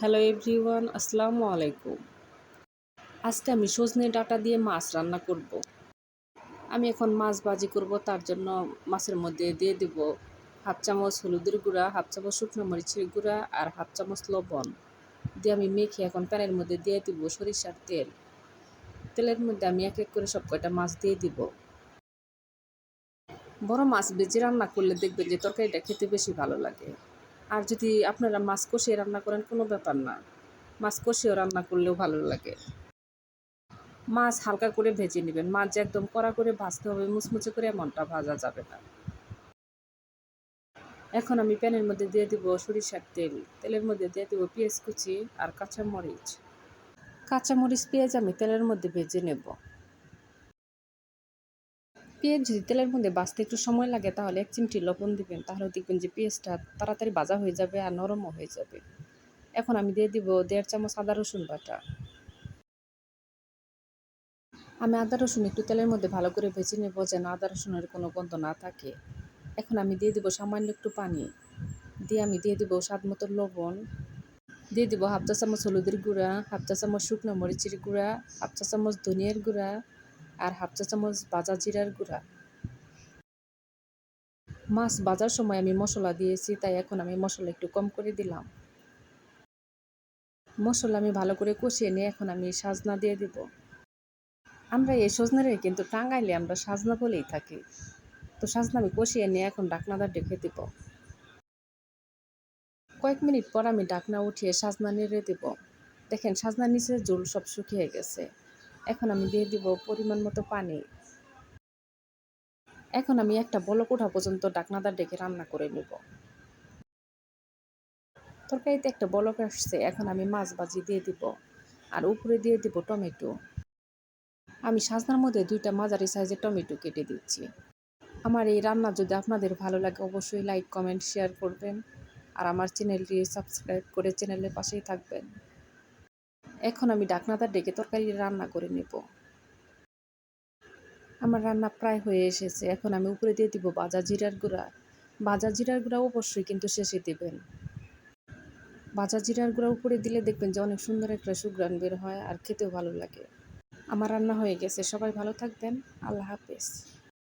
Hello everyone, আসসালামু আলাইকুম। আজকে আমি সজনে ডাটা দিয়ে মাছ রান্না করব। আমি এখন মাছ ভাজি করব, তার জন্য মাছের মধ্যে দিয়ে দেব হাফ চামচ হলুদের গুঁড়া, হাফ চামচ শুকনো মরিচের গুঁড়া আর হাফ চামচ লবণ। দিয়ে আমি মেখে এখন প্যানের মধ্যে দিয়ে দিব সরিষার তেল। তেলের মধ্যে আমি এক এক করে সব কয়টা মাছ দিয়ে দিব। বড় মাছ বেজে রান্না করলে দেখবেন যে তরকারিটা খেতে বেশি ভালো লাগে। আর যদি আপনারা মাছ কষিয়ে রান্না করেন, কোনো ব্যাপার না। মাছ কষিয়েও রান্না করলেও ভালো লাগে। মাছ হালকা করে ভেজে নেবেন। মাছ যে একদম কড়া করে ভাজতে হবে, মুচমুচে করে এমনটা ভাজা যাবে না। এখন আমি প্যানের মধ্যে দিয়ে দিব সরিষার তেল। তেলের মধ্যে দিয়ে দেবো পেঁয়াজ কুচি আর কাঁচামরিচ। কাঁচামরিচ, পেঁয়াজ আমি তেলের মধ্যে ভেজে নেব। পেঁয়াজ যদি তেলের মধ্যে বাঁচতে একটু সময় লাগে, তাহলে এক চিমটি লবণ দিবেন। তাহলে দেখবেন যে পেঁয়াজটা তাড়াতাড়ি ভাজা হয়ে যাবে আর নরমও হয়ে যাবে। এখন আমি দিয়ে দিব দেড় চামচ আদা রসুন বাটা। আমি আদা রসুন একটু তেলের মধ্যে ভালো করে ভেজে নেব যেন আদা রসুনের কোনো গন্ধ না থাকে। এখন আমি দিয়ে দিব সামান্য একটু পানি। দিয়ে আমি দিয়ে দিব স্বাদ মতো লবণ। দিয়ে দিব হাফ চা চামচ হলুদের গুঁড়া, হাফ চা চামচ শুকনো মরিচের গুঁড়া, হাফ চা চামচ ধনিয়ার গুঁড়া আর হাফ চা চামচ বাজা জিরার গুঁড়া। মাছ বাজার সময় আমি মশলা দিয়েছি, তাই এখন আমি মশলা একটু কম করে দিলাম। মশলা আমি ভালো করে কষিয়ে নিয়ে এখন আমি সাজনা দিয়ে দিব। আমরা এই সজনারে কিন্তু টাঙ্গাইলে আমরা সাজনা বলেই থাকি। তো সাজনা আমি কষিয়ে নিয়ে এখন ডাকনাদা ডেকে দিব। কয়েক মিনিট পর আমি ডাকনা উঠিয়ে সাজনা নেড়ে দিব। দেখেন সাজনা নিচে জল সব শুকিয়ে গেছে। এখন আমি দিয়ে দিব পরিমাণ মতো পানি। এখন আমি একটা বলক ওঠা পর্যন্ত ডাকনাদার ডেকে রান্না করে নেব। তরকারিতে একটা বলক আসছে, এখন আমি মাছ ভাজি দিয়ে দিব আর উপরে দিয়ে দিব টমেটো। আমি সাজনার মধ্যে দুইটা মাঝারি সাইজের টমেটো কেটে দিচ্ছি। আমার এই রান্না যদি আপনাদের ভালো লাগে অবশ্যই লাইক, কমেন্ট, শেয়ার করবেন। আর আমার চ্যানেলটি সাবস্ক্রাইব করে চ্যানেলের পাশেই থাকবেন। এখন আমি ডাকনাদার ডেকে তরকারি রান্না করে নেব। আমার রান্না প্রায় হয়ে এসেছে। এখন আমি উপরে দিয়ে দিব বাজা জিরার গুঁড়া। বাজা জিরার গুঁড়া অবশ্যই কিন্তু শেষে দিবেন। বাজা জিরার গুঁড়া উপরে দিলে দেখবেন যে অনেক সুন্দর একটা সুগ্রান বের হয় আর খেতেও ভালো লাগে। আমার রান্না হয়ে গেছে। সবাই ভালো থাকবেন। আল্লাহ হাফেজ।